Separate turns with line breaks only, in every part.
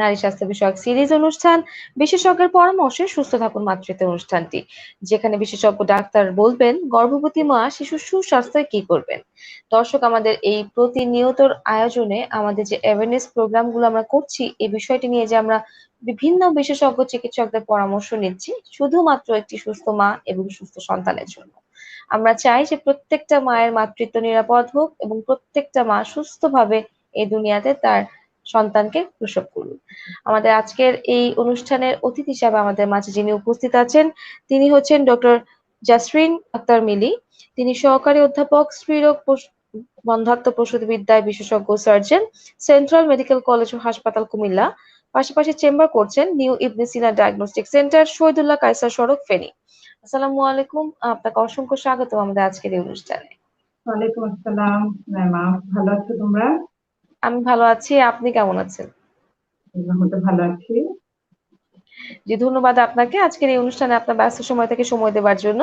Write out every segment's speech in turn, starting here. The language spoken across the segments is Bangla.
নারী স্বাস্থ্য বিষয়ক সিরিজ অনুষ্ঠান, বিশেষজ্ঞের পরামর্শে সুস্থ থাকুন মাতৃত্ব অনুষ্ঠানটি, যেখানে বিশেষজ্ঞ ডাক্তার বলবেন, গর্ভবতী মা শিশুর সুস্বাস্থ্যে কি করবেন? দর্শক, আমাদের এই প্রতিনিয়ত আয়োজনে আমাদের যে অ্যাওয়ারনেস প্রোগ্রামগুলো আমরা করছি, এই বিষয়টি নিয়ে যে আমরা বিভিন্ন বিশেষজ্ঞ চিকিৎসকদের পরামর্শ নিচ্ছি, শুধুমাত্র একটি সুস্থ মা এবং সুস্থ সন্তানের জন্য। আমরা চাই যে প্রত্যেকটা মায়ের মাতৃত্ব নিরাপদ হোক এবং প্রত্যেকটা মা সুস্থভাবে এই দুনিয়াতে তার সন্তানকে প্রসব করুন। আমাদের আজকের এই অনুষ্ঠানের অতিথি হিসাবে আমাদের মাঝে যিনি উপস্থিত আছেন, তিনি হচ্ছেন ডক্টর জাসরিন আক্তার মিলি। তিনি সহকারী অধ্যাপক, স্ত্রীরোগ বন্ধাত্ম বিদ্যায় বিশেষজ্ঞ সার্জন, সেন্ট্রাল মেডিকেল কলেজ ও হাসপাতাল কুমিল্লা। পাশাপাশি চেম্বার করছেন new Ibne Sina diagnostic centre, Shahidullah Kaiser সড়ক, ফেনী। আসসালামু আলাইকুম। আপনাকে অসংখ্য স্বাগত আমাদের আজকের এই অনুষ্ঠানে।
ওয়ালাইকুম আসসালাম। ভালো আছো তোমরা?
আমি ভালো আছি আপনি কেমন আছেন?
ভালো আছি।
জি ধন্যবাদ আপনাকে। আজকের এই অনুষ্ঠানে আপনার ব্যস্ত সময় থেকে সময় দেওয়ার জন্য।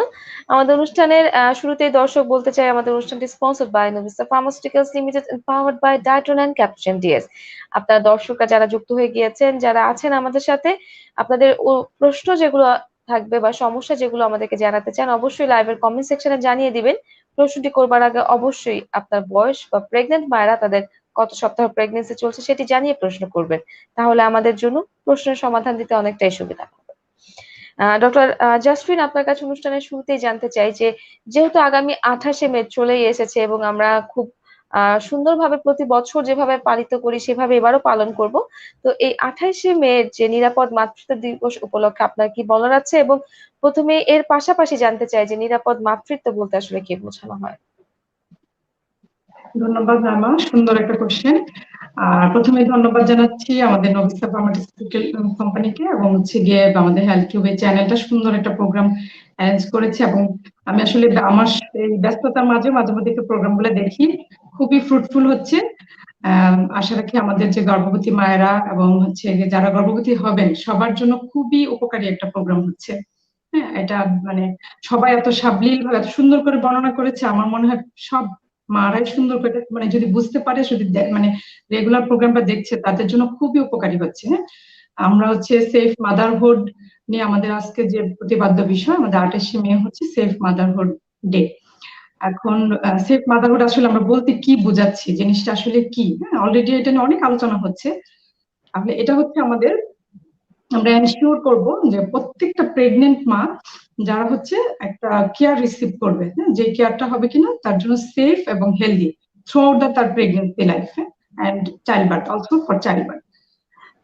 আমাদের অনুষ্ঠানের শুরুতেই দর্শক বলতে চাই আমাদের অনুষ্ঠানটি sponsored by Novista pharmaceuticals limited empowered by ডায়টন and ক্যাপশন ডিএস আপনারা দর্শকরা যারা যুক্ত হয়ে গিয়েছেন যারা আছেন আমাদের সাথে আপনাদের প্রশ্ন যেগুলো থাকবে বা সমস্যা যেগুলো আমাদেরকে জানাতে চান অবশ্যই লাইভের কমেন্ট সেকশনে জানিয়ে দিবেন। প্রশ্নটি করবার আগে অবশ্যই আপনার বয়স বা প্রেগনেন্ট মায়েরা তাদের কত সপ্তাহ প্রেগনেন্সি চলছে সেটি জানিয়ে প্রশ্ন করবেন। তাহলে আমাদের জন্য প্রশ্নের সমাধান দিতে অনেকটাই সুবিধা হবে। ডক্টর জাসফিন আপনার কাছে অনুষ্ঠানের শুরুতেই জানতে চাই যে, যেহেতু আগামী আঠাশে মে চলেই এসেছে এবং আমরা খুব সুন্দরভাবে প্রতি বছর যেভাবে পালিত করি সেভাবে এবারও পালন করব, তো এই আঠাইশে মে যে নিরাপদ মাতৃত্ব দিবস উপলক্ষে আপনার কি বলার আছে? এবং প্রথমে এর পাশাপাশি জানতে চাই যে, নিরাপদ মাতৃত্ব বলতে আসলে কি বোঝানো হয়?
ধন্যবাদ রামা সুন্দর একটা কোশ্চেন আর প্রথমে ধন্যবাদ জানাচ্ছি আমাদের নবিস্তা ফার্মাটিউটিক্যাল কোম্পানিকে এবং হচ্ছে গিয়ে আমাদের হেলথ কিউব এই চ্যানেলটা সুন্দর একটা প্রোগ্রাম অ্যারেঞ্জ করেছে এবং আমি আসলে আমার এই ব্যস্ততার মাঝে মাঝে মধ্যে একটু প্রোগ্রামগুলো দেখি। খুবই ফ্রুটফুল হচ্ছে। আশা রাখি আমাদের যে গর্ভবতী মায়েরা এবং হচ্ছে যারা গর্ভবতী হবেন, সবার জন্য খুবই উপকারী একটা প্রোগ্রাম হচ্ছে। হ্যাঁ এটা মানে সবাই এত সাবলীল ভাবে এত সুন্দর করে বর্ণনা করেছে, আমার মনে হয় সব মারাই সুন্দর করে মানে যদি বুঝতে পারে, যদি মানে রেগুলার প্রোগ্রামটা দেখছে, তাদের জন্য খুবই উপকারী হচ্ছে হ্যাঁ? আমরা হচ্ছে সেফ মাদারহুড নিয়ে আমাদের আজকে যে প্রতিবাদ্য বিষয়, আমাদের আঠাশে মে হচ্ছে সেফ মাদারহুড ডে এখন সেফ মাদারহুড আসলে আমরা বলতে কি বোঝাচ্ছি, জিনিসটা আসলে কি হ্যাঁ? অলরেডি এটা নিয়ে অনেক আলোচনা হচ্ছে। তাহলে এটা হচ্ছে আমাদের, আমরা এনশিওর করব যে প্রত্যেকটা প্রেগনেন্ট মা যারা হচ্ছে একটা কেয়ার রিসিভ করবে হ্যাঁ? যে কেয়ারটা হবে কিনা তার জন্য সেফ এবং হেলদি থ্রু আউট দ্য তার pregnancy life and childbirth also for childbirth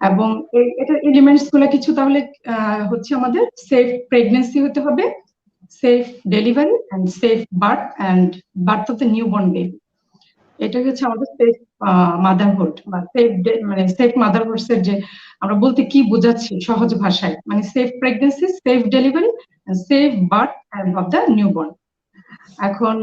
এবং এটার এলিমেন্টসগুলো কিছু তাহলে হচ্ছে আমাদের সেফ প্রেগনেন্সি হতে হবে safe delivery and safe birth and birth of the new born baby এটা হচ্ছে আমাদের সেফ মাদারহুড বা সেফ মানে সেফ মাদারহুডস এর যে আমরা বলতে কি বোঝাচ্ছি সহজ ভাষায় মানে safe pregnancy safe delivery safe birth of the newborn এখন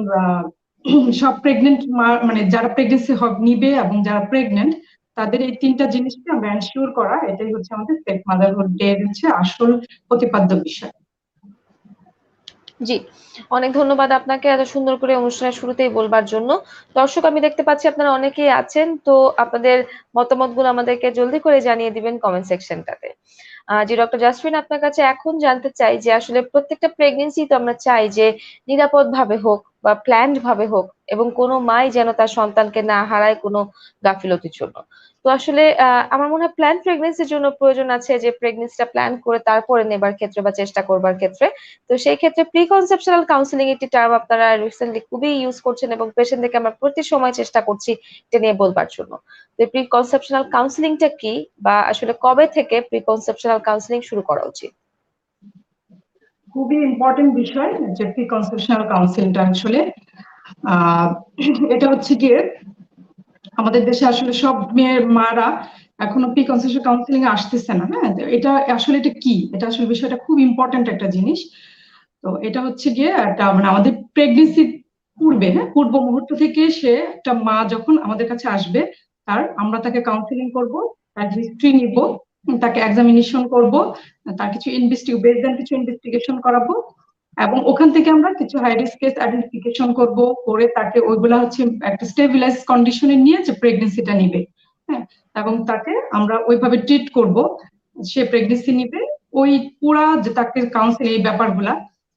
সব প্রেগনেন্ট মানে যারা প্রেগনেন্সি নিবে এবং যারা প্রেগনেন্ট তাদের এই তিনটা জিনিসকে আমরা এনশিওর করা, এটাই হচ্ছে আমাদের সেফ মাদারহুড ডে হচ্ছে আসল প্রতিপাদ্য বিষয়।
জি। অনেক ধন্যবাদ আপনাকে এত সুন্দর করে অনুষ্ঠানের শুরুতেই বলবার জন্য। দর্শক, আমি দেখতে পাচ্ছি আপনারা অনেকেই আছেন, তো আপনাদের মতামতগুলো আমাদেরকে জলদি করে জানিয়ে দিবেন কমেন্ট সেকশনটাতে যে ডক্টর জাসমিন আপনার কাছে এখন জানতে চাই যে আসলে প্রত্যেকটা প্রেগনেন্সি তো আমরা চাই যে নিরাপদ ভাবে হোক বা প্ল্যান্ড ভাবে হোক এবং কোনো মাই যেন তার সন্তানকে না হারায় কোনো গাফিলতির জন্য। তো আসলে আমার মনে হয় প্ল্যান প্রেগনেন্সির জন্য প্রয়োজন আছে যে প্রেগনেন্সিটা প্ল্যান করে তারপরে নেবার ক্ষেত্রে বা চেষ্টা করবার ক্ষেত্রে। তো সেই ক্ষেত্রে প্রি কনসেপশনাল কাউন্সিলিং একটি টার্ম আপনারা রিসেন্টলি খুবই ইউজ করছেন এবং পেশেন্টদেরকে আমরা প্রতি সময় চেষ্টা করছি এটা নিয়ে বলবার জন্য। তো প্রি কনসেপশনাল কাউন্সিলিংটা কি বা আসলে কবে থেকে প্রি কনসেপশনাল কাউন্সিলিং শুরু করা উচিত?
খুবই ইম্পর্টেন্ট বিষয় যে প্রি কনসেপশনাল কাউন্সিলিংটা আসলে এটা হচ্ছে গিয়ে আমাদের দেশে আসলে সব মেয়ের মারা এখনও প্রি কনসেপশন কাউন্সিলিং এ আসতেছে না হ্যাঁ? এটা আসলে এটা কি? এটা আসলে বিষয়টা খুব ইম্পর্টেন্ট একটা জিনিস। তো এটা হচ্ছে গিয়ে একটা মানে আমাদের প্রেগনেন্সি পূর্বে হ্যাঁ? পূর্ব মুহূর্ত থেকে সে একটা মা যখন আমাদের কাছে আসবে, তার আমরা তাকে কাউন্সিলিং করব, তার হিস্ট্রি নিব, তাকে এক্সামিনেশন করব, তার কিছু ইনভেস্টিগ বেস দেন কিছু ইনভেস্টিগেশন করাবো। এবং ওখান থেকে আমরা কিছু হাই রিস্ক কেস আইডেন্টিফিকেশন করব, করে তাকে ওইগুলা হচ্ছে একটা স্টেবিলাইজ কন্ডিশনে নিয়ে যে প্রেগনেন্সিটা নিবে। হ্যাঁ এবং তাকে আমরা ওইভাবে ট্রিট করব, সে প্রেগনেন্সি নিবে। ওই পুরা যে তাকে কাউন্সিল এই ব্যাপারগুলা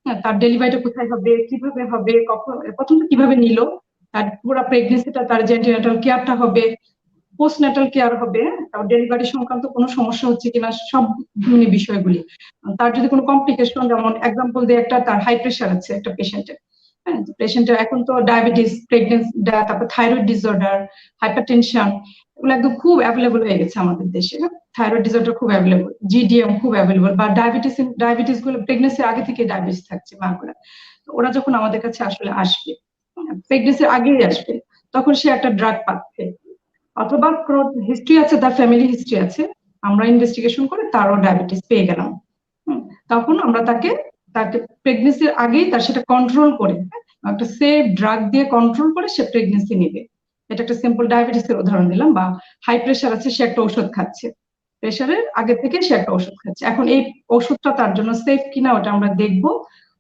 হ্যাঁ তার ডেলিভারিটা কোথায় হবে, কীভাবে হবে, কখন প্রথম কীভাবে নিল, তার পুরা প্রেগনেন্সিটা তার যে অ্যান্টিনাটাল কেয়ারটা হবে পোস্টনাটাল কেয়ার হবে তার ডেলিভারি সংক্রান্ত কোনো সমস্যা হচ্ছে কিনা, সব ধরনের বিষয়গুলি। তার যদি কোনো কমপ্লিকেশন যেমন এক্সাম্পল দিয়ে একটা তার হাই প্রেশার আছে একটা পেশেন্টের হ্যাঁ পেশেন্টের এখন তো ডায়াবেটিস প্রেগনেন্সি তারপর থাইরয়েড ডিসঅর্ডার হাইপার টেনশন এগুলো একদম খুব অ্যাভেলেবল হয়ে গেছে আমাদের দেশে। থাইরয়েড ডিসঅর্ডার খুব অ্যাভেলেবল জিডিএম খুব অ্যাভেলেবল বা ডায়াবেটিস ডায়াবেটিসগুলো প্রেগনেন্সির আগে থেকে ডায়াবেটিস থাকছে মাগুলা ওরা যখন আমাদের কাছে আসলে আসবে প্রেগনেন্সির আগেই আসবে, তখন সে একটা ড্রাগ পাচ্ছে অথবা হিস্ট্রি আছে, তার ফ্যামিলি হিস্ট্রি আছে, আমরা ইনভেস্টিগেশন করে তারও ডায়াবেটিস পেয়ে গেলাম। তখন আমরা তাকে তাকে প্রেগনেন্সির আগেই তার সেটা কন্ট্রোল করে একটা সেফ ড্রাগ দিয়ে কন্ট্রোল করে সে প্রেগনেন্সি নিবে। এটা একটা সিম্পল ডায়াবেটিসের উদাহরণ দিলাম, বা হাই প্রেশার আছে, সে একটা ওষুধ খাচ্ছে। প্রেশারের আগে থেকে সে একটা ওষুধ খাচ্ছে। এখন এই ওষুধটা তার জন্য সেফ কিনা ওটা আমরা দেখব,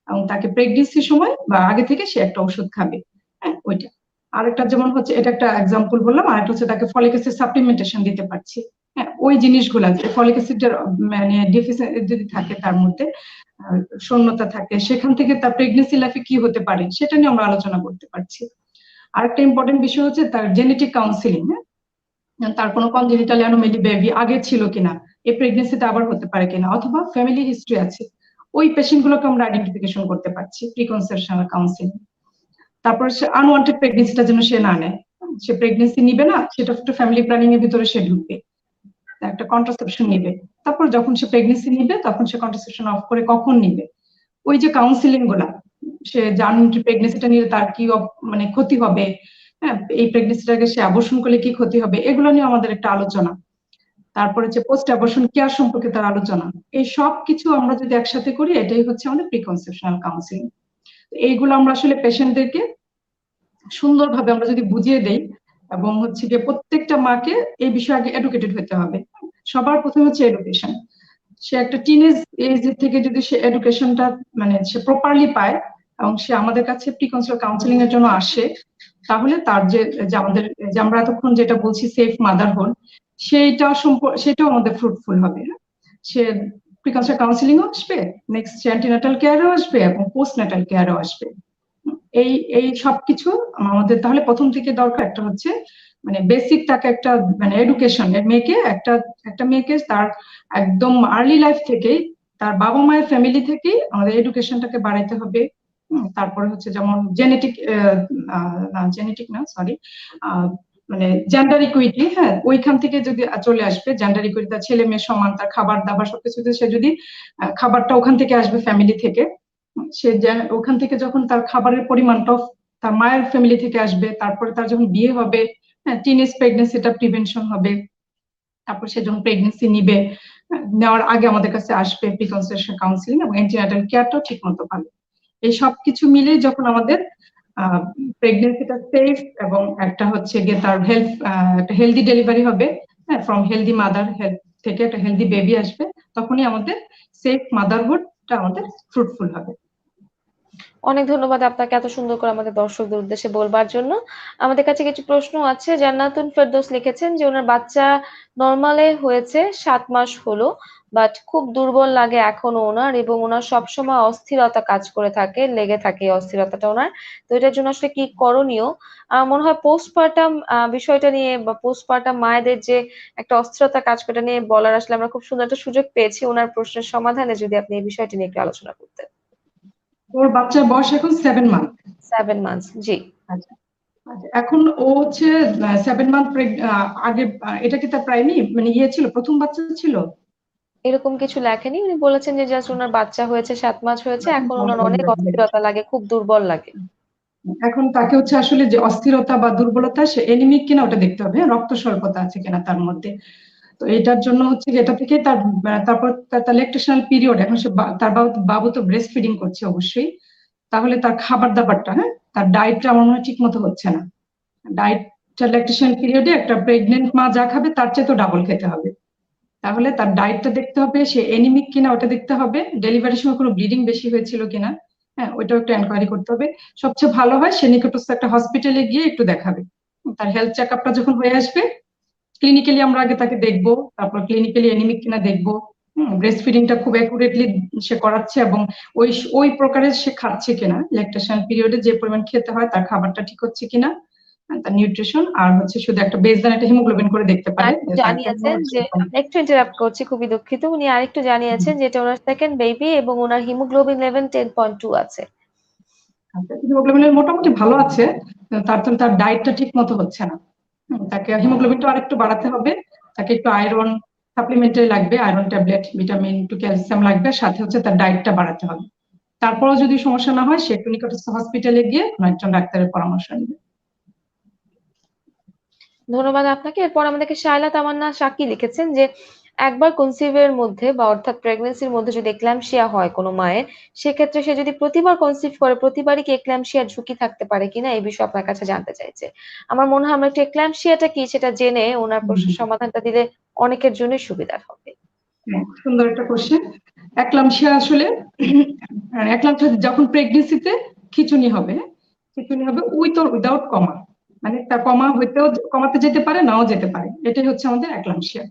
এবং তাকে প্রেগনেন্সির সময় বা আগে থেকে সে একটা ওষুধ খাবে হ্যাঁ ওইটা। আরেকটা যেমন হচ্ছে, এটা একটা এক্সাম্পল বললাম, আরেকটা হচ্ছে তাকে ফলিক অ্যাসিড সাপ্লিমেন্টেশন দিতে পারছি। হ্যাঁ ওই জিনিসগুলো আছে ফলিক অ্যাসিডের মানে ডিফিসিয়েন্সি যদি থাকে তার মধ্যে শূন্যতা থাকে, সেখান থেকে তার প্রেগনেন্সি লাইফে কি হতে পারে, সেটা নিয়ে আমরা আলোচনা করতে পারছি। আরেকটা ইম্পর্টেন্ট বিষয় হচ্ছে তার জেনেটিক কাউন্সিলিং হ্যাঁ? তার কোনো কনজেনিটাল অ্যানোমেলি বেবি আগে ছিল কিনা, এই প্রেগনেন্সিতে আবার হতে পারে কিনা, অথবা ফ্যামিলি হিস্ট্রি আছে, ওই পেশেন্ট গুলোকে আমরা আইডেন্টিফিকেশন করতে পারছি প্রিকনসেপশনাল কাউন্সিলিং তারপর সে আনওয়ান্টেড প্রেগনেন্সিটা যেন সে না নেয়। সে প্রেগনেন্সি নিবে না, সেটা একটু ফ্যামিলি প্ল্যানিং এর ভিতরে সে ঢুকবে। একটা কন্ট্রাসেপশন নিবে। তারপর যখন সে প্রেগনেন্সি নিবে, তখন সে কন্ট্রাসেপশন অফ করে কখন নিবে? ওই যে কাউন্সিলিংগুলা, সে জানেন কি প্রেগনেন্সিটা নিলে তার কি মানে ক্ষতি হবে? হ্যাঁ এই প্রেগনেন্সিটাকে সে আবর্ষণ করলে কি ক্ষতি হবে? এগুলো নিয়ে আমাদের একটা আলোচনা। তারপরে যে পোস্ট অ্যাবর্শন কেয়ার সম্পর্কে তার আলোচনা। এই সব কিছু আমরা যদি একসাথে করি, এটাই হচ্ছে আমাদের প্রিকনসেপশনাল কাউন্সিলিং এইগুলো আমরা আসলে পেশেন্টদেরকে সুন্দরভাবে আমরা যদি বুঝিয়ে দেই এবং হচ্ছে গিয়ে প্রত্যেকটা মাকে এই বিষয়ে আগে এডুকেটেড হতে হবে। সবার প্রথমে হচ্ছে এডুকেশন সে একটা টিনেজ এজ থেকে যদি সে এডুকেশনটা মানে সে প্রপারলি পায় এবং সে আমাদের কাছে প্রিকনসিয়াল কাউন্সিলিং এর জন্য আসে, তাহলে তার যে আমাদের, যে আমরা এতক্ষণ যেটা বলছি সেফ মাদারহুড সেইটা সেটাও আমাদের ফ্রুটফুল হবে সে প্রিকনসিয়াল কাউন্সিলিং আসবে নেক্সট অ্যান্টিনাটাল কেয়ারও আসবে এবং পোস্ট নাটাল কেয়ারও আসবে। এই এই সবকিছু আমাদের তাহলে প্রথম থেকে দরকার একটা হচ্ছে মানে বেসিক তাকে একটা মানে এডুকেশন মেয়েকে একটা একটা মেয়েকে তার একদম আর্লি লাইফ থেকেই, তার বাবা মায়ের ফ্যামিলি থেকেই আমাদের এডুকেশনটাকে বাড়াইতে হবে। তারপরে হচ্ছে যেমন জেনেটিক জেনেটিক না সরি মানে জেন্ডার ইকুইটি হ্যাঁ ওইখান থেকে যদি চলে আসবে জেন্ডার ইকুইটি তার ছেলে মেয়ে সমান, তার খাবার দাবার সবকিছু সে যদি খাবারটা ওখান থেকে আসবে ফ্যামিলি থেকে, সে ওখান থেকে যখন তার খাবারের পরিমাণটা তার মায়ের ফ্যামিলি থেকে আসবে, তারপরে তার যখন বিয়ে হবে হ্যাঁ টিনেজ প্রেগনেন্সিটা প্রিভেনশন হবে, তারপর সে যখন প্রেগনেন্সি নিবে, নেওয়ার আগে আমাদের কাছে আসবে প্রিকনসেপশন কাউন্সিলিং এবং অ্যান্টিনাটাল কেয়ারটাও ঠিক মতো পাবে। এই সব কিছু মিলে যখন আমাদের প্রেগনেন্সিটা সেফ এবং একটা হচ্ছে গিয়ে তার হেলথ একটা হেলদি ডেলিভারি হবে। হ্যাঁ ফ্রম হেলদি মাদার হেলথ থেকে একটা হেলদি বেবি আসবে, তখনই আমাদের সেফ মাদারহুডটা আমাদের ফ্রুটফুল হবে।
অনেক ধন্যবাদ আপনাকে এত সুন্দর করে আমাদের দর্শকদের উদ্দেশ্যে বলবার জন্য। আমাদের কাছে কিছু প্রশ্ন আছে। জান্নাতুন ফেরদোস লিখেছেন যে, ওনার বাচ্চা নর্মালে হয়েছে সাত মাস হলো। বাট খুব দুর্বল লাগে এখনও ওনার এবং ওনার সবসময় অস্থিরতা কাজ করে থাকে লেগে থাকে অস্থিরতাটা ওনার। তো এটার জন্য আসলে কি করণীয়? আমার মনে হয় পোস্টপার্টাম বিষয়টা নিয়ে বা পোস্টপার্টাম মায়েদের যে একটা অস্থিরতা কাজ করে নিয়ে বলার আসলে আমরা খুব সুন্দর একটা সুযোগ পেয়েছি। ওনার প্রশ্নের সমাধানে যদি আপনি এই বিষয়টি নিয়ে একটু আলোচনা করতেন।
ওর বাচ্চার বয়স এখন সেভেন মান্থ
সেভেন মান্থস জি।
আচ্ছা। এখন ও হচ্ছে সেভেন মান্থ আগে এটা কি তার প্রাইমি মানে ইয়ে ছিল প্রথম বাচ্চা ছিল?
এরকম কিছু লেখেনি। উনি বলেছেন যে জাস্ট ওনার বাচ্চা হয়েছে সাত মাস হয়েছে এখন ওনার অনেক অস্থিরতা লাগে খুব দুর্বল লাগে।
এখন তাকে হচ্ছে আসলে যে অস্থিরতা বা দুর্বলতা সে এনিমিক কিনা ওটা দেখতে হবে হ্যাঁ? রক্ত স্বল্পতা আছে কিনা তার মধ্যে। তো এটার জন্য হচ্ছে এটা থেকে তার তারপর তার ল্যাকটেশনাল পিরিয়ড এখন সে তার বাবু বাবু তো ব্রেস্ট ফিডিং করছে অবশ্যই। তাহলে তার খাবার দাবারটা হ্যাঁ তার ডায়েটটা আমার মনে হয় ঠিক মতো হচ্ছে না। ডায়েটটা ল্যাকটেশনাল পিরিয়ডে একটা প্রেগনেন্ট মা যা খাবে তার চেয়ে তো ডাবল খেতে হবে। তাহলে তার ডায়েটটা দেখতে হবে, সে এনিমিক কিনা ওটা দেখতে হবে ডেলিভারির সময় কোনো ব্লিডিং বেশি হয়েছিল কিনা হ্যাঁ ওইটাও একটু এনকোয়ারি করতে হবে। সবচেয়ে ভালো হয় সে নিকটস্থ একটা হসপিটালে গিয়ে একটু দেখাবে। তার হেলথ চেক আপটা যখন হয়ে আসবে ক্লিনিক্যালি আমরা আগে তাকে দেখব, তারপর ক্লিনিক্যালি এনিমিক কিনা দেখব ব্রেস্ট ফিডিংটা খুব অ্যাকুরেটলি সে করাচ্ছে এবং ওই ওই প্রকারের সে খাচ্ছে কিনা ল্যাকটেশন পিরিয়ডে যে পরিমাণ খেতে হয় তার খাবারটা ঠিক হচ্ছে কিনা তার নিউট্রিশন আর হচ্ছে শুধু একটা বেসলাইন একটা হিমোগ্লোবিন করে দেখতে পারে।
আরেকটু জানিয়েছেন যে একটু ইন্টারাপ্ট করছি খুবই দুঃখিত। উনি আরেকটু জানিয়েছেন যে এটা ওনার সেকেন্ড বেবি এবং ওনার haemoglobin level ten point two আছে।
হিমোগ্লোবিনের মোটামুটি ভালো আছে। তার তো তার ডায়েটটা ঠিক মতো হচ্ছে না। তাকে হিমোগ্লোবিনটা আরেকটু বাড়াতে হবে। তাকে একটু আয়রন সাপ্লিমেন্টারি লাগবে আয়রন ট্যাবলেট ভিটামিন একটু ক্যালসিয়াম লাগবে সাথে হচ্ছে তার ডায়েটটা বাড়াতে হবে। তারপরেও যদি সমস্যা না হয় সে একটু নিকটস্থ হসপিটালে গিয়ে একজন ডাক্তারের পরামর্শ নেবে।
ধন্যবাদ আপনাকে। এরপর আমাদেরকে শায়লা তামান্না সাকি লিখেছেন যে একবার কনসিভের মধ্যে বা অর্থাৎ প্রেগনেন্সির মধ্যে যদি এক্ল্যাম্পসিয়া হয় কোনো মায়ের সেক্ষেত্রে সে যদি প্রতিবার কনসিভ করে প্রতিবারই কি এক্ল্যাম্পসিয়ার ঝুঁকি থাকতে পারে কিনা এই বিষয়ে আপনার কাছে জানতে চাইছে। আমার মনে হয় আমরা একটু এক্ল্যাম্পসিয়াটা কি সেটা জেনে ওনার প্রশ্নের সমাধানটা দিলে অনেকের জন্য সুবিধার হবে।
হ্যাঁ, সুন্দর একটা কোশ্চেন একলামশিয়া আসলে একলামশিয়া যখন প্রেগনেন্সিতে খিচুনি হবে খিচুনি হবে উইথ অর উইদাউট কমা মানে তার কমা হইতেও কমাতে যেতে পারে, নাও যেতে পারে। এটাই হচ্ছে আমাদের একলামশিয়া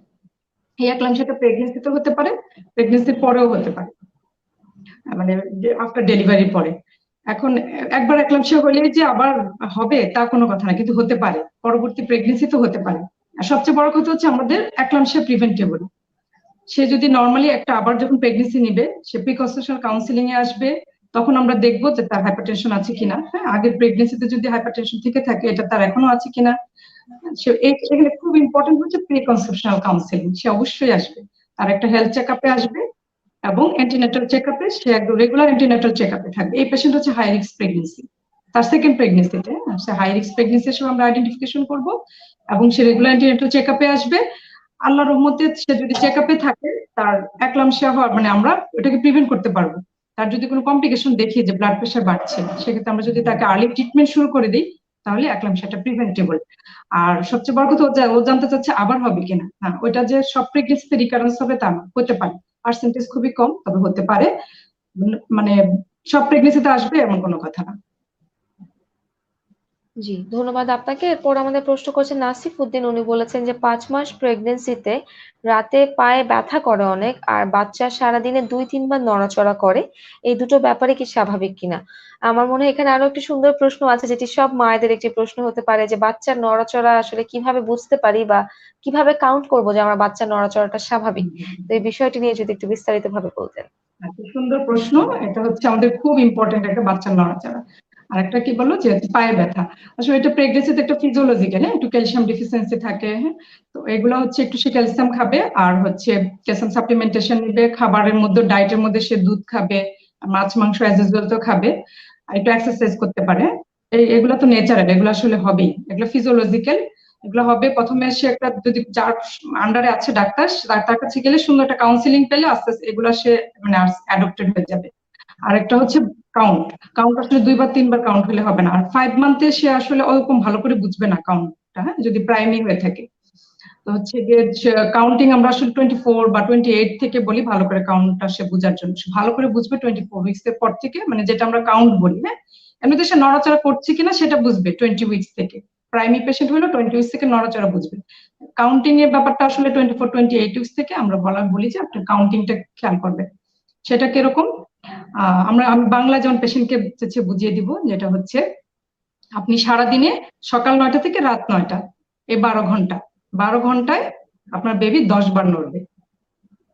এই একলামশিয়াটা প্রেগনেন্সিতে হতে পারে প্রেগনেন্সির পরেও হতে পারে। মানে আফটার ডেলিভারির পরে। এখন একবার একলামশিয়া হলে যে আবার হবে, তা কোনো কথা না, কিন্তু হতে পারে। পরবর্তী প্রেগনেন্সিতে হতে পারে। আর সবচেয়ে বড় কথা হচ্ছে আমাদের একলামশিয়া প্রিভেন্টেবল সে যদি নর্মালি একটা আবার যখন প্রেগনেন্সি নিবে, সে প্রিকনসেপশনাল কাউন্সিলিং এ আসবে তখন আমরা দেখব যে তার হাইপারটেনশন আছে কিনা। হ্যাঁ আগের প্রেগনেন্সিতে যদি হাইপারটেনশন থেকে থাকে, এটা তার এখনও আছে কিনা? সে এখানে খুব ইম্পর্টেন্ট হচ্ছে প্রিকনসেপশনাল কাউন্সিলিং সে অবশ্যই আসবে। তার একটা হেলথ চেক আপে আসবে এবং অ্যান্টিনেটাল চেক আপে সে একদম রেগুলার অ্যান্টিনেটাল চেক আপে থাকবে। এই পেশেন্ট হচ্ছে হাই রিস্ক প্রেগনেন্সি তার সেকেন্ড প্রেগনেন্সিতে সে হাই রিস্ক প্রেগনেন্সি হিসেবে আমরা আইডেন্টিফিকেশন করব এবং সে রেগুলার অ্যান্টিনেটাল চেক আপে আসবে। আল্লাহ রহমতে সে যদি চেক আপে থাকে, তার একলামশিয়া হওয়ার মানে আমরা এটাকে প্রিভেন্ট করতে পারব। তার যদি কোনো কমপ্লিকেশন দেখি যে ব্লাড প্রেশার বাড়ছে, সেক্ষেত্রে আমরা যদি তাকে আর্লি ট্রিটমেন্ট শুরু করে দিই, তাহলে একলাম সেটা প্রিভেন্টেবল আর সবচেয়ে বড় কথা, ও জানতে চাচ্ছে আবার হবে কিনা? না, ওইটা যে সব প্রেগনেন্সিতে রিকারেন্স হবে তা না, হতে পারে। পার্সেন্টেজ খুবই কম, তবে হতে পারে। মানে সব প্রেগনেন্সিতে আসবে এমন কোনো কথা না।
জি, ধন্যবাদ আপনাকে। এরপর আমাদের প্রশ্ন করছেন নাসিফ উদ্দিন। উনি বলেছেন যে, পাঁচ মাস প্রেগনেন্সিতে রাতে পায়ে ব্যথা করে অনেক আর বাচ্চা সারাদিনে দুই, তিনবার নড়াচড়া করে। এই দুটো ব্যাপারে কি স্বাভাবিক কিনা? আমার মনে হয় এখানে আরও একটি সুন্দর প্রশ্ন আছে, যেটি সব মায়েদের একটি প্রশ্ন হতে পারে যে, বাচ্চার নড়াচড়া আসলে কীভাবে বুঝতে পারি বা কীভাবে কাউন্ট করব যে, আমার বাচ্চার নড়াচড়াটা স্বাভাবিক? তো এই বিষয়টি নিয়ে যদি একটু বিস্তারিত ভাবে বলতেন
সুন্দর প্রশ্ন। এটা হচ্ছে আমাদের খুব ইম্পর্টেন্ট একটা বাচ্চার নড়াচড়া। আর একটা কি বলল? যে পায়ে ব্যথা। আসলে এটা প্রেগনেন্সিতে একটা ফিজিওলজিক্যাল হ্যাঁ? একটু ক্যালসিয়াম ডিফিসিয়েন্সি থাকে হ্যাঁ? তো এগুলো হচ্ছে একটু সে ক্যালসিয়াম খাবে, আর হচ্ছে ক্যালসিয়াম সাপ্লিমেন্টেশন নিবে, খাবারের মধ্যে ডায়েটের মধ্যে সে দুধ খাবে মাছ, মাংস অ্যাজ তো খাবে, আর একটু এক্সারসাইজ করতে পারে। এই, এগুলো তো নেচারাল এগুলো আসলে হবেই। এগুলো ফিজিওলজিক্যাল এগুলো হবে। প্রথমে সে একটা যদি যার আন্ডারে আছে ডাক্তার তার তার কাছে গেলে সুন্দর একটা কাউন্সিলিং পেলে আস্তে আস্তে এগুলো সে মানে অ্যাডপ্টেড হয়ে যাবে। আর একটা হচ্ছে কাউন্ট কাউন্ট আসলে দুইবার, তিনবার কাউন্ট হলে হবে না। আর ফাইভ মান্থে সে আসলে ওরকম ভালো করে বুঝবে না কাউন্টটা হ্যাঁ? যদি প্রাইমি হয়ে থাকে। তো হচ্ছে গিয়ে কাউন্টিং আমরা আসলে টোয়েন্টি ফোর বা টোয়েন্টি এইট থেকে বলি, ভালো করে কাউন্টটা সে বোঝার জন্য। ভালো করে বুঝবে টোয়েন্টি ফোর উইক্স এর পর থেকে মানে যেটা আমরা কাউন্ট বলি হ্যাঁ? এমনিতে সে নড়াচড়া করছে কিনা সেটা বুঝবে টোয়েন্টি উইক্স থেকে। প্রাইমি পেশেন্ট হলো টোয়েন্টি উইক্স থেকে নড়াচড়া বুঝবে। কাউন্টিং এর ব্যাপারটা আসলে twenty four twenty eight weeks থেকে আমরা বলা, বলি যে আপনি কাউন্টিংটা খেয়াল করবে সেটা কীরকম? আমরা আমি বাংলা যেমন পেশেন্টকে হচ্ছে বুঝিয়ে দিব যেটা হচ্ছে আপনি সারাদিনে সকাল নয়টা থেকে রাত নয়টা এই বারো ঘণ্টা। বারো ঘন্টায় আপনার বেবি দশ বার নড়বে।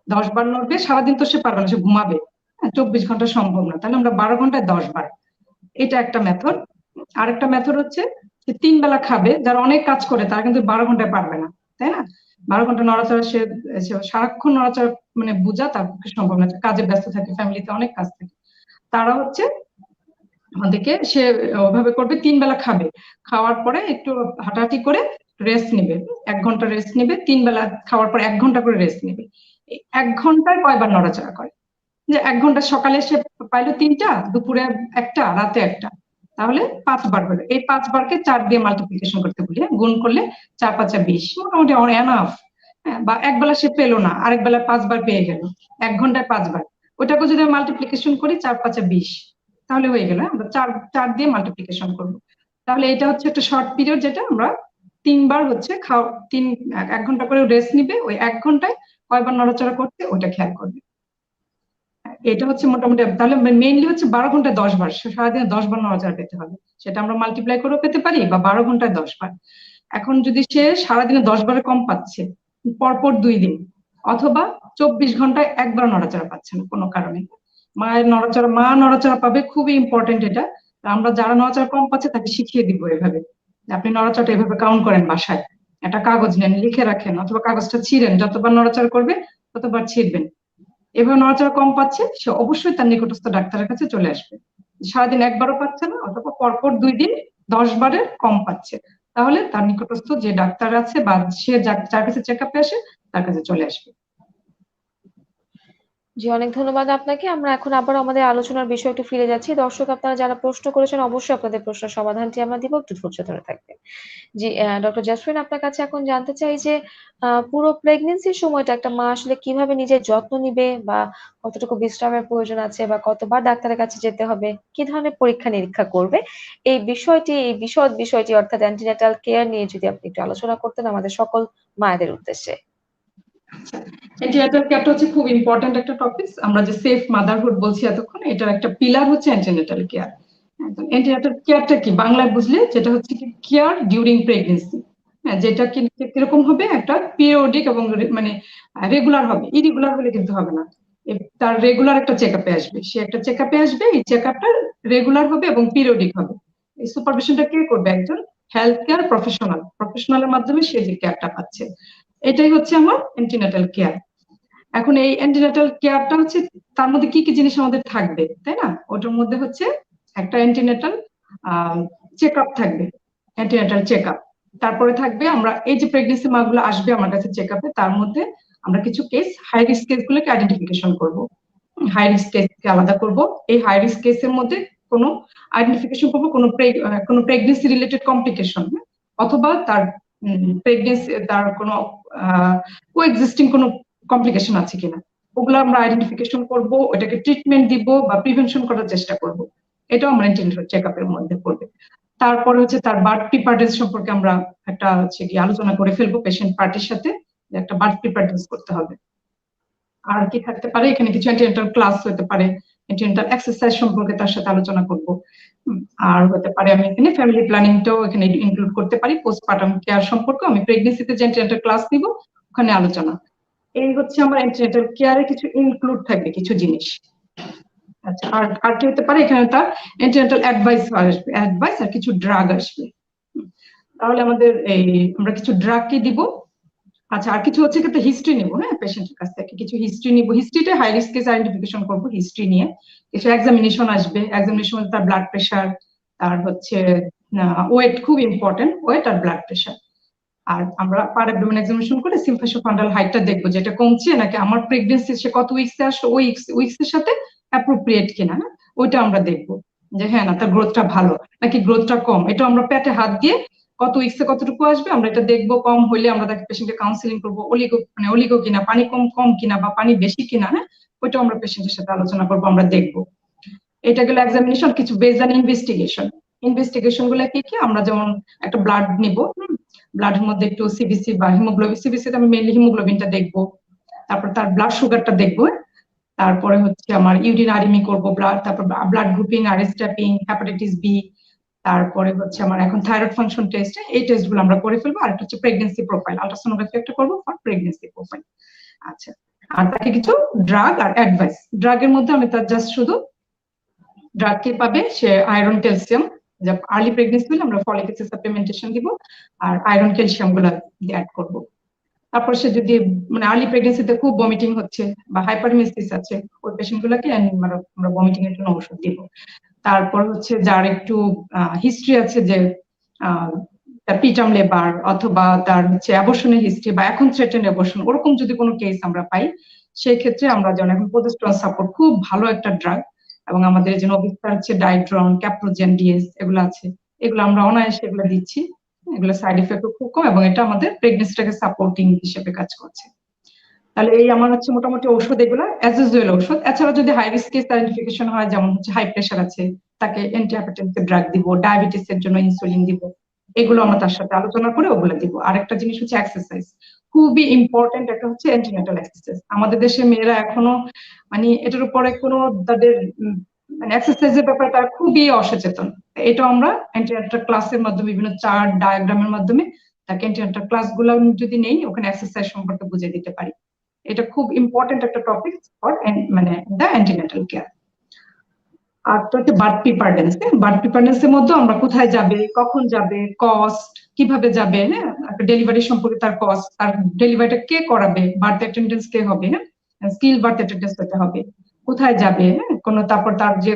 দশ বার নড়বে সারাদিন তো সে পারবে না সে ঘুমাবে। হ্যাঁ, চব্বিশ ঘণ্টা সম্ভব না। তাহলে আমরা বারো ঘন্টায় দশ বার। এটা একটা মেথড আরেকটা মেথড হচ্ছে তিন বেলা খাবে যারা অনেক কাজ করে তারা কিন্তু বারো ঘন্টায় পারবে না তাই না? বারো ঘণ্টা নড়াচড়া, সে সারাক্ষণ নড়াচড়া মানে বোঝা তার পক্ষে সম্ভব না। কাজে ব্যস্ত থাকে, ফ্যামিলিতে অনেক কাজ থাকে। তারা হচ্ছে আমাদেরকে সে ওভাবে করবে, তিন বেলা খাবে। খাওয়ার পরে একটু হাঁটাহাঁটি করে রেস্ট নেবে। এক ঘণ্টা রেস্ট নেবে, তিন বেলা খাওয়ার পর এক ঘণ্টা করে রেস্ট নেবে। এক ঘন্টায় কয়বার নড়াচড়া করে? যে এক ঘণ্টা সকালে সে পাইলো তিনটা, দুপুরে একটা, রাতে একটা। তাহলে পাঁচবার হলো। এই পাঁচবারকে চার দিয়ে মাল্টিপ্লিকেশন করতে বলি হ্যাঁ? গুণ করলে চার পাঁচা বিশ। মোটামুটি এনাফ হ্যাঁ? বা এক বেলা সে পেল না, আরেক বেলা পাঁচবার পেয়ে গেল, এক ঘন্টায় পাঁচবার ওটাকে যদি মাল্টিপ্লিকেশন করি, চার পাঁচা বিশ, তাহলে হয়ে গেল হ্যাঁ? আমরা চার চার দিয়ে মাল্টিপ্লিকেশন করব। তাহলে এটা হচ্ছে একটা শর্ট পিরিয়ড যেটা আমরা তিনবার হচ্ছে খাওয়া তিন, এক ঘণ্টা করে রেস্ট নিবে, ওই এক ঘন্টায় কয়বার নড়াচড়া করতে ওটা খেয়াল করবে। এটা হচ্ছে মোটামুটি, তাহলে মেইনলি হচ্ছে বারো ঘন্টায় দশ বার সারাদিনে দশ বার নড়াচড়া পেতে হবে। সেটা আমরা মাল্টিপ্লাই করেও পেতে পারি বা বারো ঘন্টায় দশ বার। এখন যদি সে সারাদিনে দশ বারে কম পাচ্ছে, পরপর দুই দিন, অথবা চব্বিশ ঘন্টায় একবার নড়াচড়া পাচ্ছে না কোনো কারণে। মায়ের নড়াচড়া, মা নড়াচড়া পাবে, খুবই ইম্পর্টেন্ট এটা। আমরা যারা নড়াচড়া কম পাচ্ছে তাকে শিখিয়ে দিব এভাবে। আপনি নড়াচড়াটা এভাবে কাউন্ট করেন বাসায়। একটা কাগজ নেন, লিখে রাখেন, অথবা কাগজটা ছিঁড়েন, যতবার নড়াচড়া করবে ততবার ছিঁড়বেন। এভাবে নড়াচড়া কম পাচ্ছে, সে অবশ্যই তার নিকটস্থ ডাক্তারের কাছে চলে আসবে। সারাদিন একবারও পাচ্ছে না, অথবা পরপর দুই দিন দশ বারের কম পাচ্ছে। তাহলে তার নিকটস্থ যে ডাক্তার আছে বা সে যার কাছে চেক আপে আসে, তার কাছে চলে আসবে।
জি, অনেক ধন্যবাদ আপনাকে। আমরা এখন আবার আমাদের আলোচনার বিষয়টি ফিরে যাচ্ছি। দর্শক, আপনারা যারা প্রশ্ন করেছেন, অবশ্যই আপনাদের প্রশ্নের সমাধানটি আমরা দিব। একটু ধৈর্য ধরে থাকবেন। জি ডক্টর জাসমিন আপনার কাছে এখন জানতে চাই যে পুরো প্রেগনেন্সির সময়টা একটা মা আসলে কীভাবে নিজের যত্ন নিবে বা কতটুকু বিশ্রামের প্রয়োজন আছে বা কতবার ডাক্তারের কাছে যেতে হবে, কি ধরনের পরীক্ষা নিরীক্ষা করবে? এই বিষয়টি, এই বিশদ বিষয়টি অর্থাৎ অ্যান্টিনেটাল কেয়ার নিয়ে যদি আপনি একটু আলোচনা করতেন আমাদের সকল মায়েদের উদ্দেশ্যে।
অ্যান্টিনেটাল কেয়ারটা হচ্ছে খুব ইম্পর্ট্যান্ট একটা টপিক আমরা যে সেফ মাদারহুড বলছি এতক্ষণ, এটার একটা পিলার হচ্ছে অ্যান্টিনেটাল কেয়ার অ্যান্টিনেটাল কেয়ারটা কি? বাংলায় বুঝলে যেটা হচ্ছে কি কেয়ার ডিউরিং প্রেগনেন্সি হ্যাঁ যেটা কি কীরকম হবে? একটা পিরিয়ডিক এবং মানে রেগুলার হবে। ইরেগুলার হলে কিন্তু হবে না। তার রেগুলার একটা চেক আপে আসবে। সে একটা চেক আপে আসবে, এই চেক আপটা রেগুলার হবে এবং পিরিয়ডিক হবে। এই সুপারভিশনটা কে করবে? একজন হেলথ কেয়ার প্রফেশনাল প্রফেশনালের মাধ্যমে সে যে কেয়ারটা পাচ্ছে। এটাই হচ্ছে আমার অ্যান্টিনাটাল কেয়ার এখন এই অ্যান্টিনাটাল কেয়ারটা হচ্ছে, তার মধ্যে কি কি জিনিস আমাদের থাকবে, তাই না? ওটার মধ্যে হচ্ছে একটা অ্যান্টিনাটাল চেক আপ থাকবে অ্যান্টিনাটাল চেক আপ তারপরে থাকবে আমরা, এই যে প্রেগনেন্সি মাগুলো আসবে আমার কাছে চেক আপে তার মধ্যে আমরা কিছু কেস হাই রিস্ক কেস গুলোকে আইডেন্টিফিকেশন করব। হাই রিস্ক কেসকে আলাদা করব। এই হাই রিস্ক কেসের মধ্যে কোনো আইডেন্টিফিকেশন করব, কোনো কোনো প্রেগনেন্সি রিলেটেড কমপ্লিকেশন অথবা তার প্রেগনেন্সি তার কোনো কো এক্সিস্টিং কোনো কমপ্লিকেশন আছে কিনা। ওগুলো আমরা আইডেন্টিফিকেশন করব, ওটাকে ট্রিটমেন্ট দিব বা প্রিভেনশন করার চেষ্টা করব। এটাও আমরা ইন্টেনশন চেক আপের মধ্যে পড়বে তারপরে হচ্ছে তার বার্থ প্রিপারেটস সম্পর্কে আমরা একটা হচ্ছে কি আলোচনা করে ফেলব পেশেন্ট পার্টির সাথে একটা বার্থ প্রিপারেটস করতে হবে। আর কি থাকতে পারে? এখানে কিছু অ্যান্টিনেটাল ক্লাস হতে পারে। অ্যান্টিনেটাল এক্সারসাইজ সম্পর্কে তার সাথে আলোচনা করব। আর হতে পারে আমি এখানে ফ্যামিলি প্ল্যানিংটাও এখানে ইনক্লুড করতে পারি। পোস্টপার্টাম কেয়ার সম্পর্কে আমি প্রেগনেন্সিতে অ্যান্টিনেটাল ক্লাস নিব ওখানে আলোচনা। এই হচ্ছে আমার অ্যান্টিনেটাল কেয়ারে কিছু ইনক্লুড থাকবে, কিছু জিনিস। আচ্ছা আর আর কি হতে পারে? এখানে তার অ্যান্টিনেটাল অ্যাডভাইস আসবে অ্যাডভাইস আর কিছু ড্রাগ আসবে। তাহলে আমাদের এই, আমরা কিছু ড্রাগ কি দিব। আচ্ছা আর কিছু হচ্ছে ক্ষেত্রে হিস্ট্রি নিব হ্যাঁ? পেশেন্টের কাছ থেকে কিছু হিস্ট্রি নিব। হিস্ট্রিতে হাই রিস্ক কেস আইডেন্টিফিকেশন করব হিস্ট্রি নিয়ে। কিছু এক্সামিনেশন আসবে এক্সামিনেশন তার ব্লাড প্রেশার তার হচ্ছে ওয়েট খুব ইম্পর্টেন্ট ওয়েট আর ব্লাড প্রেশার আর আমরা পার অ্যাবডোমেন এক্সামিনেশন করে সিম্ফাসোফান্ডাল হাইটটা দেখব, যেটা কমছে নাকি আমার প্রেগনেন্সি সে কত উইকসে আসলো, ওই উইকস এর সাথে অ্যাপ্রোপ্রিয়েট কিনা না ওইটা আমরা দেখব। যে হ্যাঁ না, তার গ্রোথটা ভালো, নাকি গ্রোথটা কম। এটা আমরা পেটে হাত দিয়ে কত উইকসে কতটুকু আসবে, আমরা এটা দেখব কম হলে আমরা তাকে পেশেন্টকে কাউন্সিলিং করব অলিগো মানে অলিগো কিনা, পানি কম কম কিনা বা পানি বেশি কিনা হ্যাঁ? ওইটা আমরা পেশেন্টের সাথে আলোচনা করব, আমরা দেখব। এটা গেল এক্সামিনেশন কিছু বেজ অন ইনভেস্টিগেশন ইনভেস্টিগেশনগুলো কি কি? আমরা যেমন একটা ব্লাড নিব ব্লাডের মধ্যে একটু সিবিসি বা হিমোগ্লোবিন সিবিসি আমি মেইনলি হিমোগ্লোবিনটা দেখব। তারপর তার ব্লাড সুগারটা দেখব তারপরে হচ্ছে আমার ইউরিন আরিমি করব ব্লাড তারপর ব্লাড গ্রুপিং আর স্ট্যাপিং হেপাটাইটিস বি তারপরে হচ্ছে আমার এখন থাইরয়েড ফাংশন টেস্ট এই টেস্টগুলো আমরা করে ফেলব। আর একটা হচ্ছে প্রেগনেন্সি প্রোফাইল আলট্রাসোনোগ্রাফি একটা করব ফর প্রেগনেন্সি প্রোফাইল আচ্ছা আর তাকে কিছু ড্রাগ আর অ্যাডভাইস ড্রাগের মধ্যে আমি তার জাস্ট শুধু ড্রাগ কি পাবে, সে আয়রন ক্যালসিয়াম আর্লি প্রেগনেন্সি হলে আমরা ফলিক অ্যাসিড সাপ্লিমেন্টেশন দিব, আর আয়রন ক্যালসিয়ামগুলো অ্যাড করব। তারপর সে যদি মানে আর্লি প্রেগনেন্সিতে খুব ভমিটিং হচ্ছে বা হাইপারমেসিস আছে, ওই পেশেন্ট গুলোকে আমরা ভমিটিং এর জন্য ওষুধ দিব। তারপর হচ্ছে যার একটু হিস্ট্রি আছে যে পিটাম লেবার অথবা তার হচ্ছে অ্যাবর্শনের হিস্ট্রি বা এখন থ্রেটেন অ্যাবর্শন ওরকম যদি কোনো কেস আমরা পাই সেই ক্ষেত্রে আমরা যেমন এখন প্রোজেস্টেরন সাপোর্ট খুব ভালো একটা ড্রাগ এবং আমাদের যে নবিস্তার হচ্ছে ডাইড্রন ক্যাপ্রোজেন ডিএস এগুলো আছে, এগুলো আমরা অনায়াসে এগুলো দিচ্ছি। এগুলো সাইড এফেক্ট খুব কম এবং এটা আমাদের প্রেগনেন্সিটাকে সাপোর্টিং হিসেবে কাজ করছে। তাহলে এই আমার হচ্ছে মোটামুটি ঔষধ এগুলো অ্যাজ ঔষধ। এছাড়া যদি হাই রিস্ক আইডেন্টিফিকেশন হয়, যেমন হচ্ছে হাই প্রেশার আছে, তাকে অ্যান্টিহাইপারটেনসিভ ড্রাগ দিব ডায়াবেটিস এর জন্য ইনসুলিন দিব, এগুলো আমরা তার সাথে আলোচনা করে ওগুলো দিব। আরেকটা জিনিস হচ্ছে এক্সারসাইজ খুবই ইম্পর্টেন্ট একটা হচ্ছে অ্যান্টিনেটাল এক্সারসাইজ আমাদের দেশে মেয়েরা এখনও মানে এটার উপরে কোনো তাদের মানে এক্সারসাইজের ব্যাপারে তারা খুবই অসচেতন। এটা আমরা অ্যান্টিনেটাল ক্লাসের মাধ্যমে, বিভিন্ন চার্ট ডায়াগ্রামের মাধ্যমে তাকে অ্যান্টিনেটাল ক্লাসগুলো যদি নেই, ওখানে এক্সারসাইজ সম্পর্কে বুঝিয়ে দিতে পারি। এটা খুব ইম্পর্টেন্ট একটা টপিক ফর মানে দ্য অ্যান্টিনেটাল কেয়ার আর তো হচ্ছে বার্থ প্রিপারেন্স বার্থ প্রিপারেন্স এর মধ্যে আমরা কোথায় যাবে, কখন যাবে কস্ট কীভাবে যাবে হ্যাঁ? ডেলিভারি সম্পর্কে তার কস্ট তার ডেলিভারিটা কে করাবে বার্থ অ্যাটেন্ডেন্স কে হবে হ্যাঁ? স্কিল বার্থ অ্যাটেন্ডেন্স হতে হবে। কোথায় যাবে হ্যাঁ? কোনো তারপর তার যে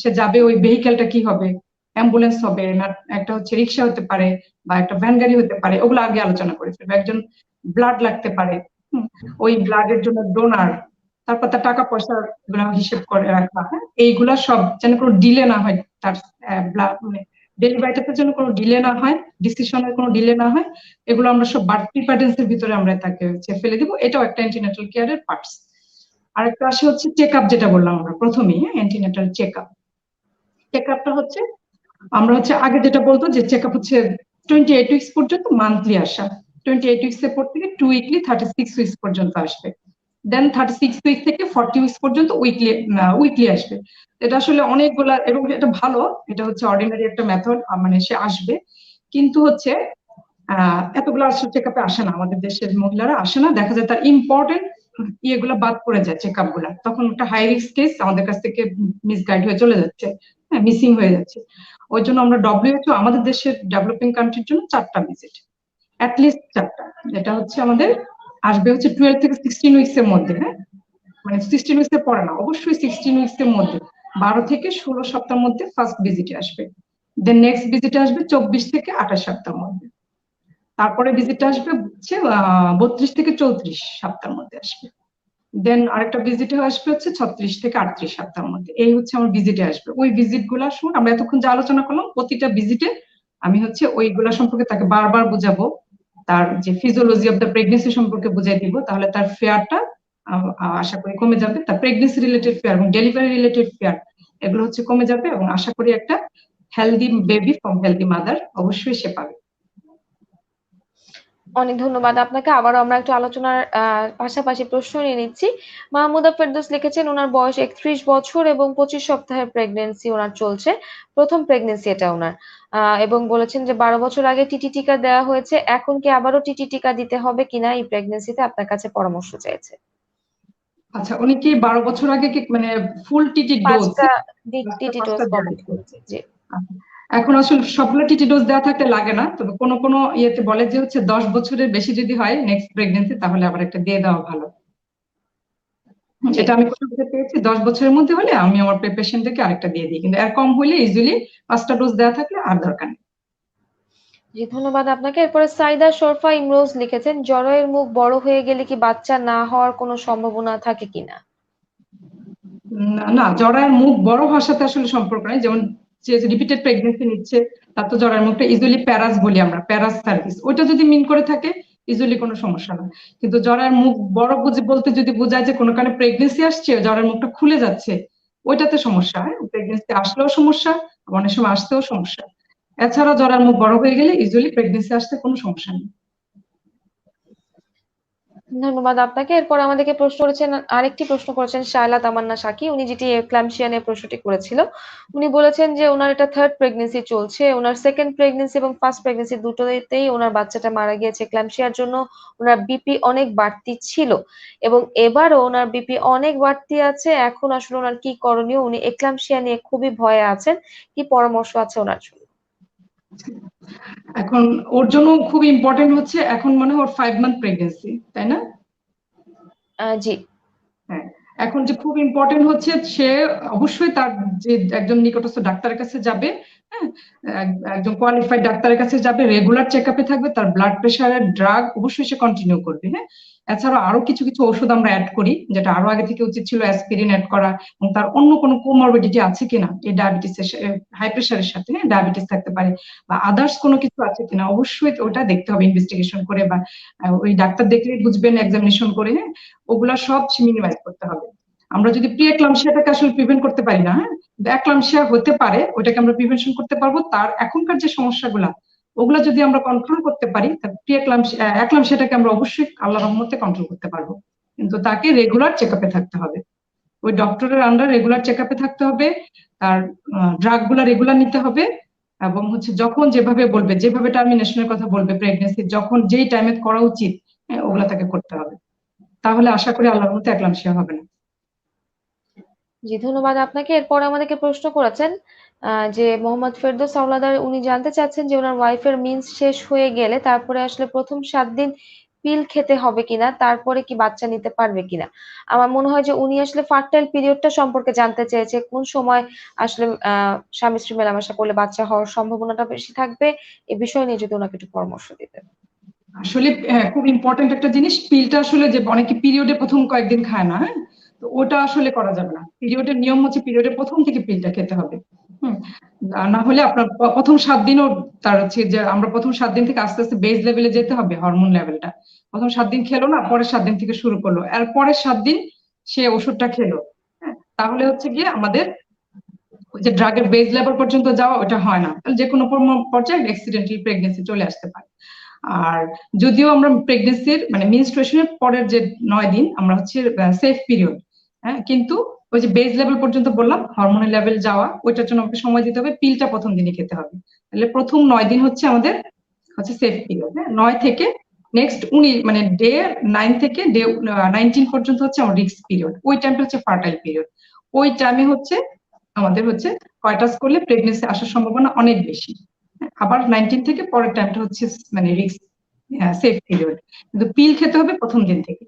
সে যাবে ওই ভেহিকেলটা কি হবে? অ্যাম্বুলেন্স হবে, না, একটা হচ্ছে রিক্সা হতে পারে বা একটা ভ্যান গাড়ি হতে পারে, ওগুলো আগে আলোচনা করে ফেলবে। একজন ব্লাড লাগতে পারে ওই ব্লাডের জন্য ডোনার তারপর তার টাকা পয়সা গুলো হিসেব করে রাখা হ্যাঁ? এইগুলা সব যেন কোনো ডিলে না হয় তার মানে ডেলিভারিটাতে যেন কোনো ডিলে না হয় ডিসিশনের কোনো ডিলে না হয়, এগুলো আমরা সব বার্থ প্রিপারেন্স এর ভিতরে আমরা তাকে হচ্ছে ফেলে দিব, এটাও একটা অ্যান্টিনেটাল কেয়ারের পার্টস আরেকটা আসে হচ্ছে চেক আপ যেটা বললাম আমরা প্রথমেই অ্যান্টিনেটাল চেক আপ চেক আপটা হচ্ছে, আমরা হচ্ছে আগে যেটা বলতো যে চেক আপ হচ্ছে টোয়েন্টি এইট উইক্স পর্যন্ত মান্থলি আসা। টোয়েন্টি এইট উইক্স এর পর থেকে two weekly thirty six weeks পর্যন্ত আসবে। দেন থার্টি সিক্স উইক থেকে ফর্টি উইক্স পর্যন্ত উইকলি উইকলি আসবে। এটা আসলে অনেকগুলা, এবং এটা ভালো, এটা হচ্ছে অর্ডিনারি একটা মেথড মানে সে আসবে। কিন্তু হচ্ছে এতগুলো আসলে চেক আপে আসে না। আমাদের দেশের মহিলারা আসে না। দেখা যায় তার ইম্পর্টেন্ট ইয়েগুলো বাদ পড়ে যায় চেক আপগুলা তখন একটা হাই রিস্ক কেস আমাদের কাছ থেকে মিসগাইড হয়ে চলে যাচ্ছে। হ্যাঁ মিসিং হয়ে যাচ্ছে। ওই জন্য আমরা ডব্লিউএইচও আমাদের দেশের ডেভেলপিং কান্ট্রির জন্য চারটা ভিজিট যেটা হচ্ছে আমাদের আসবে হচ্ছে টুয়েলভ থেকে সিক্সটিন উইক্স এর মধ্যে হ্যাঁ? মানে সিক্সটিন উইক্স এর পরে না, অবশ্যই সিক্সটিন উইক্স এর মধ্যে। বারো থেকে ষোলো সপ্তাহের মধ্যে ফার্স্ট ভিজিটে আসবে। দেন নেক্সট ভিজিটে আসবে চব্বিশ থেকে আঠাশ সপ্তাহের মধ্যে। তারপরে ভিজিটে আসবে হচ্ছে বত্রিশ থেকে চৌত্রিশ সপ্তাহের মধ্যে আসবে। দেন আরেকটা ভিজিটে আসবে হচ্ছে ছত্রিশ থেকে আটত্রিশ সপ্তাহের মধ্যে। এই হচ্ছে আমার ভিজিটে আসবে। ওই ভিজিট সময় আমরা এতক্ষণ যে আলোচনা করলাম, প্রতিটা ভিজিটে আমি হচ্ছে ওইগুলা সম্পর্কে তাকে বারবার বুঝাবো। তার যে ফিজিওলজি অফ দ্য প্রেগনেন্সি সম্পর্কে বুঝাই দিব, তাহলে তার ফেয়ারটা আশা করি কমে যাবে। তার প্রেগনেন্সি রিলেটেড ফেয়ার এবং ডেলিভারি রিলেটেড ফেয়ার এগুলো হচ্ছে কমে যাবে এবং আশা করি একটা healthy baby from healthy mother অবশ্যই সে পাবে।
অনেক ধন্যবাদ আপনাকে। আবারও আমরা একটু আলোচনার পাশাপাশি প্রশ্ন নিয়ে নিচ্ছি। মাহমুদা ফেরদৌস লিখেছেন, ওনার বয়স একত্রিশ বছর এবং পঁচিশ সপ্তাহের প্রেগনেন্সি ওনার চলছে। প্রথম প্রেগনেন্সি এটা ওনার। এবং বলেছেন যে বারো বছর আগে টিটি টিকা দেওয়া হয়েছে এখন কি আবারও টিটি টিকা দিতে হবে কিনা এই প্রেগনেন্সিতে আপনার কাছে পরামর্শ চাইছে?
আচ্ছা উনি কি বারো বছর আগে কি মানে full T T dose
T T dose complete করেছে জি।
এখন আসলে সবগুলো টিটি ডোজ দেওয়া থাকতে লাগে না তবে কোনো কোনো ইয়েতে বলে যে হচ্ছে দশ বছরের বেশি যদি হয় নেক্সট প্রেগনেন্সি তাহলে আবার একটা দিয়ে দেওয়া ভালো। এটা আমি কোথাও থেকে পেয়েছি। দশ বছরের মধ্যে হলে আমি আমার পেশেন্টকে আরেকটা দিয়ে দিই। কিন্তু এর কম হলে ইজিলি পাঁচটা ডোজ দেওয়া থাকলে আর দরকার নেই।
জি ধন্যবাদ আপনাকে। এরপরে সাইদা শরফা ইমরোজ লিখেছেন জরায়ের মুখ বড় হয়ে গেলে কি বাচ্চা না হওয়ার কোনো সম্ভাবনা থাকে কিনা
না, না জরায়ের মুখ বড় হওয়ার সাথে আসলে সম্পর্ক নেই। যেমন যে রিপিটেড প্রেগনেন্সি নিচ্ছে তার তো জরায়ের মুখটা ইজিলি প্যারাস বলি আমরা প্যারাস সার্ভিস ওইটা যদি মিন করে থাকে ইজিলি কোনো সমস্যা না। কিন্তু জরার মুখ বড় বুঝে বলতে যদি বোঝায় যে কোনো কারণে প্রেগনেন্সি আসছে, জরার মুখটা খুলে যাচ্ছে, ওইটাতে সমস্যা, হয়? প্রেগনেন্সি আসলেও সমস্যা অনেক সময় আসতেও সমস্যা। এছাড়া জরার মুখ বড় হয়ে গেলে ইজিলি প্রেগনেন্সি আসতে কোনো সমস্যা নেই।
ধন্যবাদ আপনাকে। এরপর আমাদেরকে প্রশ্ন করেছেন, আরেকটি প্রশ্ন করেছেন শায়লা তামান্না সাকি। উনি যেটি ক্ল্যামশিয়া নিয়ে প্রশ্নটি করেছিল। উনি বলেছেন যে ওনার এটা থার্ড প্রেগনেন্সি চলছে। ওনার সেকেন্ড প্রেগনেন্সি এবং ফার্স্ট প্রেগনেন্সি দুটোতেই ওনার বাচ্চাটা মারা গিয়েছে ক্ল্যামশিয়ার জন্য। ওনার বিপি অনেক বাড়তি ছিল। এবং এবারও ওনার বিপি অনেক বাড়তি আছে। এখন আসলে ওনার কি করণীয়? উনি এক্লামশিয়া নিয়ে খুবই ভয়ে আছেন। কি পরামর্শ আছে ওনার জন্য?
এখন ওর জন্য খুব ইম্পর্টেন্ট হচ্ছে এখন মানে হয় ওর ফাইভ মান্থ প্রেগনেন্সি তাই না?
জি।
হ্যাঁ এখন যে খুব ইম্পর্টেন্ট হচ্ছে সে অবশ্যই তার যে একজন নিকটস্থ ডাক্তারের কাছে যাবে একজন কোয়ালিফাইড ডাক্তারের কাছে যাবে রেগুলার চেক আপে থাকবে, তার ব্লাড প্রেশারের ড্রাগ অবশ্যই সে কন্টিনিউ করবে হ্যাঁ? এছাড়া আরও কিছু কিছু ওষুধ আমরা অ্যাড করি, যেটা আরও আগে থেকে উচিত ছিল অ্যাসপিরিন অ্যাড করা, এবং তার অন্য কোনো কোমরবিডিটি আছে কিনা, এই ডায়াবেটিসের হাই প্রেশারের সাথে হ্যাঁ? ডায়াবেটিস থাকতে পারে, বা আদার্স কোনো কিছু আছে কিনা, অবশ্যই ওটা দেখতে হবে ইনভেস্টিগেশন করে, বা ওই ডাক্তার দেখলেই বুঝবেন এক্সামিনেশন করে হ্যাঁ? ওগুলা সব মিনিমাইজ করতে হবে। আমরা যদি প্রি এক্লামশিয়াটাকে আসলে প্রিভেন্ট করতে পারি না হ্যাঁ? এক্লামশিয়া হতে পারে ওইটাকে আমরা প্রিভেনশন করতে পারব। তার এখনকার যে সমস্যাগুলা ওগুলো যদি আমরা কন্ট্রোল করতে পারি প্রি একলামশিয়াটাকে আমরা অবশ্যই আল্লাহ রহমতে কন্ট্রোল করতে পারব। কিন্তু তাকে রেগুলার চেক থাকতে হবে। ওই ডক্টরের আন্ডার রেগুলার চেক থাকতে হবে তার ড্রাগগুলা রেগুলার নিতে হবে এবং হচ্ছে যখন যেভাবে বলবে যেভাবে টার্মিনেশনের কথা বলবে প্রেগনেন্সি যখন যেই টাইমে করা উচিত হ্যাঁ, ওগুলা তাকে করতে হবে। তাহলে আশা করি আল্লাহর মতো একলামশিয়া হবে না।
জি ধন্যবাদ আপনাকে। এরপর আমাদেরকে প্রশ্ন করেছেন যে মোহাম্মদ ফেরদৌস আওলাদার উনি জানতে চাচ্ছেন যে ওনার ওয়াইফের মিন্স শেষ হয়ে গেলে তারপরে আসলে প্রথম সাত দিন পিল খেতে হবে কিনা তারপরে কি বাচ্চা নিতে পারবে কিনা? আমার মনে হয় যে উনি আসলে ফার্টাইল পিরিয়ডটা সম্পর্কে জানতে চেয়েছে কোন সময় আসলে আহ স্বামী স্ত্রী মেলামেশা করলে বাচ্চা হওয়ার সম্ভাবনাটা বেশি থাকবে এ বিষয় নিয়ে যদি ওনাকে একটু পরামর্শ দিতেন।
আসলে হ্যাঁ, খুব ইম্পর্টেন্ট একটা জিনিস। পিলটা আসলে যে অনেকে পিরিয়ডে প্রথম কয়েকদিন খায় না হ্যাঁ? তো ওটা আসলে করা যাবে না। পিরিয়ডের নিয়ম হচ্ছে পিরিয়ডের প্রথম থেকে পিলটা খেতে হবে। হুম? না হলে আপনার প্রথম সাত দিনও তার হচ্ছে যে, আমরা প্রথম সাত দিন থেকে আস্তে আস্তে বেস লেভেলে যেতে হবে হরমোন লেভেলটা প্রথম সাত দিন খেলো না, পরের সাত দিন থেকে শুরু করল। আর পরের সাত দিন সে ওষুধটা খেলো। হ্যাঁ? তাহলে হচ্ছে গিয়ে আমাদের যে ড্রাগের বেজ লেভেল পর্যন্ত যাওয়া ওটা হয় না। যে কোনো পর্যায়ে অ্যাক্সিডেন্টাল প্রেগনেন্সি চলে আসতে পারে। আর যদিও আমরা প্রেগনেন্সির মানে মিনস্ট্রুয়েশনের পরের যে নয় দিন আমরা হচ্ছে সেফ পিরিয়ড হ্যাঁ কিন্তু ওই যে বেজ লেভেল পর্যন্ত বললাম হরমোনের লেভেল যাওয়া, ওইটার জন্য আমাকে সময় দিতে হবে পিলটা প্রথম দিনে খেতে হবে। তাহলে প্রথম নয় দিন হচ্ছে আমাদের, হচ্ছে সেফ পিরিয়ড হ্যাঁ? নয় থেকে নেক্সট উনি মানে ডে নাইন থেকে ডে নাইনটিন পর্যন্ত হচ্ছে আমার রিক্স পিরিয়ড ওই টাইমটা হচ্ছে ফার্টাইল পিরিয়ড ওই টাইমে হচ্ছে আমাদের হচ্ছে কয়টাস করলে প্রেগনেন্সি আসার সম্ভাবনা অনেক বেশি আবার নাইনটিন থেকে পরের টাইমটা হচ্ছে মানে রিক্স সেফ পিরিয়ড কিন্তু পিল খেতে হবে প্রথম দিন থেকে।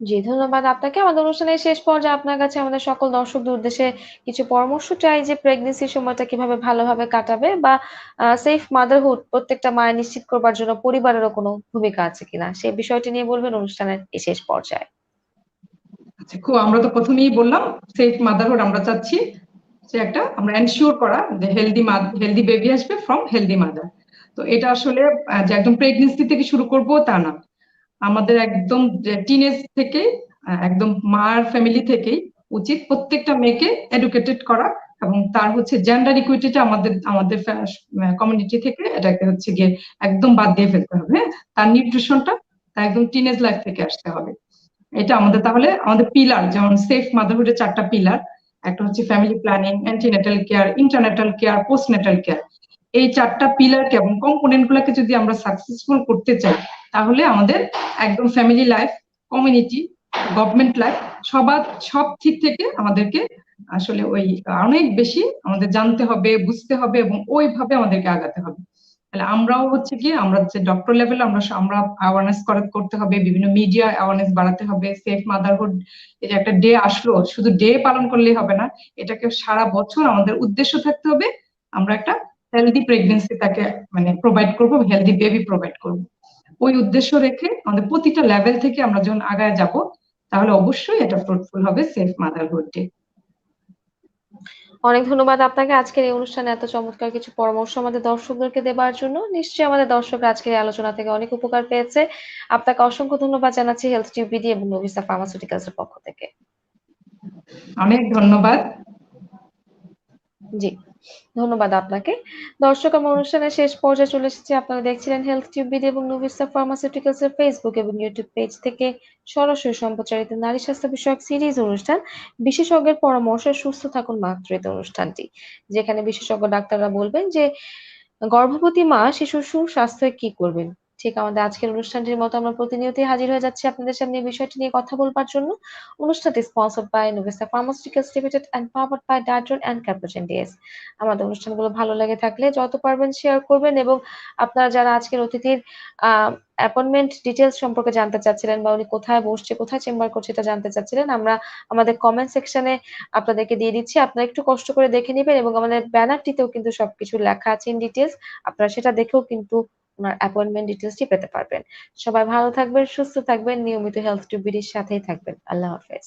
জি, ধন্যবাদ আপনাকে। আমাদের অনুষ্ঠানের শেষ পর্যায়ে আপনার কাছে আমাদের সকল দর্শকদের উদ্দেশ্যে কিছু পরামর্শ চাই যে প্রেগনেন্সির সময়টা কীভাবে ভালোভাবে কাটাবে বা সেফ মাদারহুড প্রত্যেকটা মায়ের নিশ্চিত করবার জন্য পরিবারেরও কোনো ভূমিকা আছে কিনা সেই বিষয়টি নিয়ে বলবেন অনুষ্ঠানের এই শেষ পর্যায়ে।
আচ্ছা খুব আমরা তো প্রথমেই বললাম সেফ মাদারহুড আমরা চাচ্ছি যে একটা আমরা এনশিওর করা যে হেলদি হেলদি বেবি আসবে ফ্রম হেলদি মাদার তো এটা আসলে যে একদম প্রেগনেন্সি থেকে শুরু করব তা না। আমাদের একদম টিনেজ থেকে একদম মার ফ্যামিলি থেকেই উচিত প্রত্যেকটা মেয়েকে এডুকেটেড করা এবং তার হচ্ছে জেন্ডার ইকুইটিটা আমাদের আমাদের কমিউনিটি থেকে এটাকে হচ্ছে গিয়ে একদম বাদ দিয়ে ফেলতে হবে হ্যাঁ? তার নিউট্রিশনটা একদম টিনেজ লাইফ থেকে আসতে হবে। এটা আমাদের তাহলে, আমাদের পিলার যেমন সেফ মাদারহুডের চারটা পিলার একটা হচ্ছে family planning antenatal care intranatal care postnatal care এই চারটা পিলারকে এবং কম্পোনেন্ট গুলাকে যদি আমরা সাকসেসফুল করতে চাই, তাহলে আমাদের একদম family life community government life সবার, সব দিক থেকে আমাদেরকে আসলে ওই অনেক বেশি আমাদের জানতে হবে, বুঝতে হবে এবং ওইভাবে আমাদেরকে আগাতে হবে। তাহলে আমরাও হচ্ছে কি আমরা যে ডক্টর লেভেলে আমরা আমরা অ্যাওয়ারনেস করতে হবে, বিভিন্ন মিডিয়া অ্যাওয়ারনেস বাড়াতে হবে সেফ মাদারহুড যে একটা ডে আসলো, শুধু ডে পালন করলেই হবে না, এটাকে সারা বছর আমাদের উদ্দেশ্য থাকতে হবে, আমরা একটা হেলদি প্রেগনেন্সি তাকে মানে প্রোভাইড করব হেলদি বেবি প্রোভাইড করব। ওই উদ্দেশ্য রেখে আমাদের প্রতিটা লেভেল থেকে আমরা যখন আগায় যাব তাহলে অবশ্যই এটা ফ্রুটফুল হবে সেফ মাদারহুড ডে
অনেক ধন্যবাদ আপনাকে আজকের এই অনুষ্ঠানে এত চমৎকার কিছু পরামর্শ আমাদের দর্শকদেরকে দেবার জন্য। নিশ্চয়ই আমাদের দর্শক আজকের এই আলোচনা থেকে অনেক উপকার পেয়েছে। আপনাকে অসংখ্য ধন্যবাদ জানাচ্ছি হেলথ টিউবিডি এবং নভিসা ফার্মাসিউটিক্যালস এর পক্ষ থেকে।
অনেক ধন্যবাদ।
জি। ধন্যবাদ আপনাকে। দর্শক, আমার অনুষ্ঠানের শেষ পর্যায়ে চলে এসেছি। আপনারা দেখছিলেন হেলথ টিউবিডি এবং নুভিসা ফার্মাসিউটিক্যালস এর ফেসবুক এবং ইউটিউব পেজ থেকে সরাসরি সম্প্রচারিত নারী স্বাস্থ্য বিষয়ক সিরিজ অনুষ্ঠান। বিশেষজ্ঞের পরামর্শে সুস্থ থাকুন মাতৃত্ব অনুষ্ঠানটি, যেখানে বিশেষজ্ঞ ডাক্তাররা বলবেন যে, গর্ভবতী মা শিশুর সুস্বাস্থ্যে কি করবেন? ঠিক আমাদের আজকের অনুষ্ঠানটির মতো আমরা প্রতিনিয়তই হাজির হয়ে যাচ্ছি আপনাদের সামনে এই বিষয়টি নিয়ে কথা বলবার জন্য। অনুষ্ঠানটি sponsor by নোভেসা pharmaceuticals limited and powered by Dutton and ক্যাপ্টোজেন ডিএস আমাদের অনুষ্ঠানগুলো ভালো লাগে থাকলে যত পারবেন শেয়ার করবেন এবং আপনারা যারা আজকের অতিথির অ্যাপয়েন্টমেন্ট ডিটেলস সম্পর্কে জানতে চাচ্ছিলেন বা উনি কোথায় বসছে, কোথায় চেম্বার করছে এটা জানতে চাচ্ছিলেন, আমরা আমাদের কমেন্ট সেকশনে আপনাদেরকে দিয়ে দিচ্ছি। আপনারা একটু কষ্ট করে দেখে নেবেন এবং আমাদের ব্যানারটিতেও কিন্তু সবকিছু লেখা আছে ইন ডিটেলস আপনারা সেটা দেখেও কিন্তু ওনার অ্যাপয়েন্টমেন্ট ডিটেলসটি পেতে পারবেন। সবাই ভালো থাকবেন, সুস্থ থাকবেন, নিয়মিত হেলথ বিডির সাথেই থাকবেন। আল্লাহ হাফেজ।